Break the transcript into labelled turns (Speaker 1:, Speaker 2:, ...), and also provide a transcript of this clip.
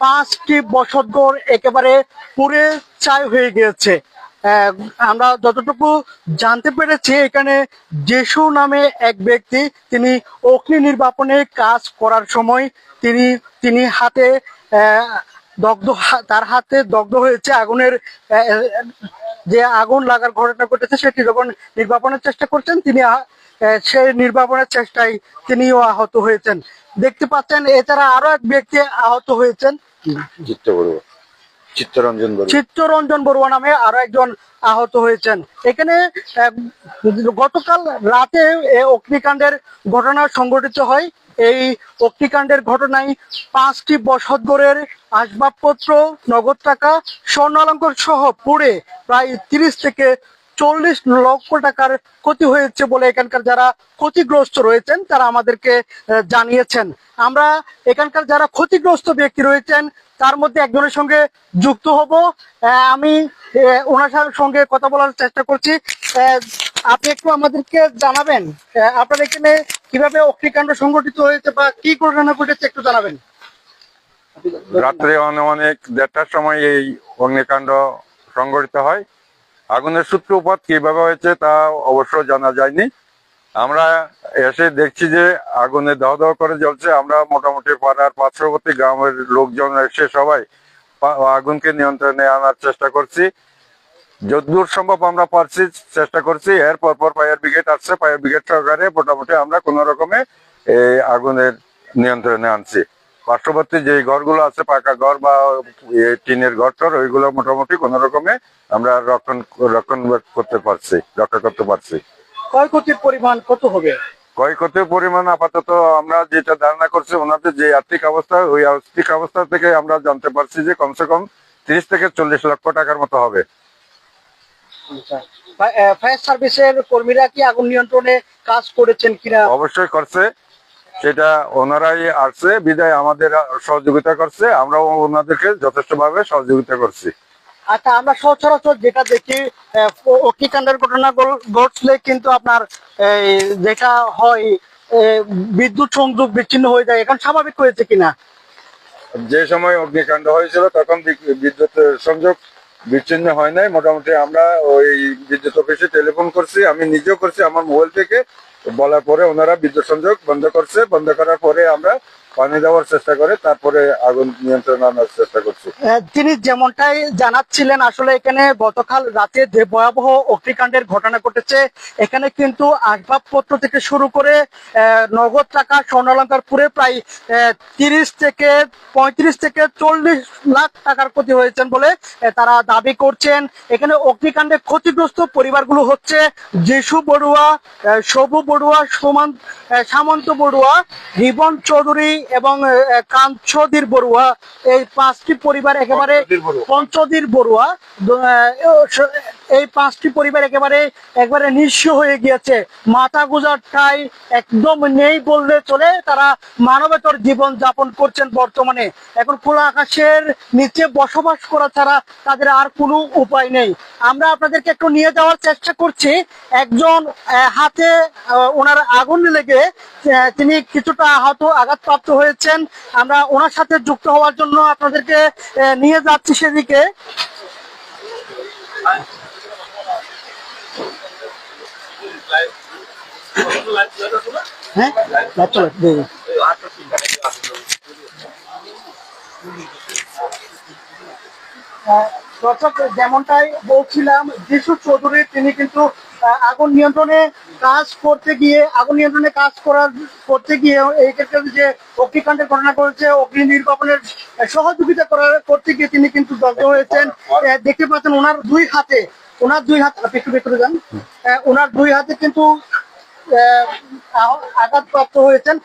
Speaker 1: পাঁচটি বসতঘর একেবারে পুড়ে ছাই হয়ে গিয়েছে। আমরা যতটুকু জানতে পেরেছি, এখানে যেসু নামে এক ব্যক্তি, তিনি অগ্নি নির্বাপনে কাজ করার সময় তিনি তিনি হাতে দগ্ধ তার হাতে দগ্ধ হয়েছে আগুনের যে আগুন লাগার ঘটনা ঘটেছে, সেটি যখন নির্বাপনের চেষ্টা করছেন, তিনি সেই নির্বাপনের চেষ্টায় তিনিও আহত হয়েছেন। দেখতে পাচ্ছেন এছাড়া আরও এক ব্যক্তি আহত হয়েছেন।
Speaker 2: বড়ুয়া। চিত্তরঞ্জন বড়ুয়া।
Speaker 1: চিত্তরঞ্জন বড়ুয়া নামে আরও একজন আহত হয়েছেন। এখানে গতকাল রাতে অগ্নিকাণ্ডের ঘটনা সংঘটিত হয়। এই অগ্নিকাণ্ডের ঘটনায় পাঁচটি বসতঘরের আসবাবপত্র নগদ টাকা স্বর্ণ অলঙ্কার সহ পুড়ে প্রায় তিরিশ থেকে চল্লিশ লক্ষ টাকার ক্ষতি হয়েছে বলে এখানকার যারা ক্ষতিগ্রস্ত রয়েছেন, তারা আমাদেরকে জানিয়েছেন। আমরা এখানকার যারা ক্ষতিগ্রস্ত ব্যক্তি রয়েছেন, তার মধ্যে একজনের সঙ্গে যুক্ত হব। আমি ওনার সঙ্গে কথা বলার চেষ্টা করছি। আপনি একটু আমাদেরকে জানাবেন। আপনার এখানে কীভাবে অগ্নিকাণ্ড সংঘটিত হয়েছে বা কি ঘটনা ঘটেছে একটু জানাবেন।
Speaker 3: রাত্রে অনেক দেড়টার সময় এই অগ্নিকাণ্ড সংঘটিত হয়। আগুনের সূত্রপাত কীভাবে হয়েছে তা অবশ্য জানা যায়নি। আমরা এসে দেখছি যে আগুনে দাহ দাহ করে জ্বলছে। আমরা মোটামুটি পাড়ার পার্শ্ববর্তী গ্রামের লোকজন এসে সবাই আগুনকে নিয়ন্ত্রণে আনার চেষ্টা করছি। যতদূর সম্ভব আমরা পারছি, চেষ্টা করছি। এর পর পর ফায়ার ব্রিগেড আসছে ফায়ার ব্রিগেড সহকারে মোটামুটি আমরা কোন রকমে এই আগুনের নিয়ন্ত্রণে আনছি। পার্শ্ববর্তী যে ঘরগুলো আছে পাকা ঘর বা টিনের ঘর টর ওইগুলো মোটামুটি কোন রকমে আমরা রক্ষণ রক্ষণ করতে পারছি রক্ষা করতে পারছি।
Speaker 1: ক্ষয়ক্ষতির পরিমাণ কত হবে?
Speaker 3: ক্ষয়ক্ষতির পরিমাণ আপাতত আমরা যেটা ধারণা করছি ওনাদের যে আর্থিক অবস্থা ওই আর্থিক অবস্থা থেকে আমরা জানতে পারছি যে কমসে কম তিরিশ থেকে চল্লিশ লক্ষ টাকার মতো হবে।
Speaker 1: ফায়ার সার্ভিসের কর্মীরা কি আগুন নিয়ন্ত্রণে কাজ করেছেন কিনা?
Speaker 3: অবশ্যই করছে। সেটা ওনারাই আসছে বিদায় আমাদের সহযোগিতা করছে আমরাও ওনাদেরকে যথেষ্টভাবে সহযোগিতা করছি।
Speaker 1: আচ্ছা আমরা সচরাচর যেটা দেখি অগ্নিকাণ্ডের ঘটনা ঘটলে কিন্তু আপনার যেটা হয় বিদ্যুৎ সংযোগ বিচ্ছিন্ন হয়ে যায় এখন স্বাভাবিক হয়েছে কিনা?
Speaker 3: যে সময় অগ্নিকাণ্ড হয়েছিল তখন বিদ্যুৎ সংযোগ বিচ্ছিন্ন হয় নাই। মোটামুটি আমরা ওই বিদ্যুৎ অফিসে টেলিফোন করছি আমি নিজেও করছি আমার মোবাইল থেকে বলার পরে ওনারা বিদ্যুৎ সংযোগ বন্ধ করছে। বন্ধ করার পরে আমরা পানি দেওয়ার চেষ্টা করে, তারপরে আগুন নিয়ন্ত্রণ আনার চেষ্টা করছি।
Speaker 1: তিনি যেমনটাই জানাচ্ছিলেন, আসলে এখানে গতকাল রাতে যে ভয়াবহ অগ্নিকাণ্ডের ঘটনা ঘটেছে, এখানে কিন্তু আসবাবপত্র থেকে শুরু করে নগদ টাকা স্বর্ণালঙ্কার পুরে প্রায় তিরিশ থেকে পঁয়ত্রিশ থেকে চল্লিশ লাখ টাকার ক্ষতি হয়েছেন বলে তারা দাবি করছেন। এখানে অগ্নিকাণ্ডে ক্ষতিগ্রস্ত পরিবারগুলো হচ্ছে যিশু বড়ুয়া সবু বড়ুয়া, সুমান সামন্ত বড়ুয়া, রিবন চৌধুরী এবং কাঞ্চদির বড়ুয়া এই পাঁচটি পরিবার একেবারে
Speaker 3: পঞ্চদীর বড়ুয়া।
Speaker 1: এই পাঁচটি পরিবার একেবারে, একবারে নিঃস্ব হয়ে গিয়েছে। মাথা গুজার ঠাই একদম নেই বললে চলে, তারা মানবেতর জীবন যাপন করছেন বর্তমানে। এখন খোলা আকাশের নিচে বসবাস করা ছাড়া তাদের আর কোনো উপায় নেই। আমরা আপনাদেরকে একটু নিয়ে যাওয়ার চেষ্টা করছি। একজন হাতে ওনার আগুন লেগে তিনি কিছুটা আহত, আঘাতপ্রাপ্ত হয়েছেন। আমরা ওনার সাথে যুক্ত হওয়ার জন্য আপনাদেরকে নিয়ে যাচ্ছি সেদিকে। হ্যাঁ দর্শক যেমনটাই বলছিলাম যিশু চৌধুরী তিনি কিন্তু আগুন নিয়ন্ত্রণে কাজ করতে গিয়ে, আগুন নিয়ন্ত্রণে কাজ করার, করতে গিয়ে এই ক্ষেত্রে যে অগ্নিকাণ্ডের ঘটনা করেছে অগ্নি নির্বাপনের সহযোগিতা করার, করতে গিয়ে তিনি কিন্তু দগ্ধ হয়েছেন। দেখতে পাচ্ছেন ওনার দুই হাতে, ওনার দুই হাত একটু ভেতরে যান। ওনার দুই হাতে কিন্তু আঘাতপ্রাপ্ত হয়েছেন।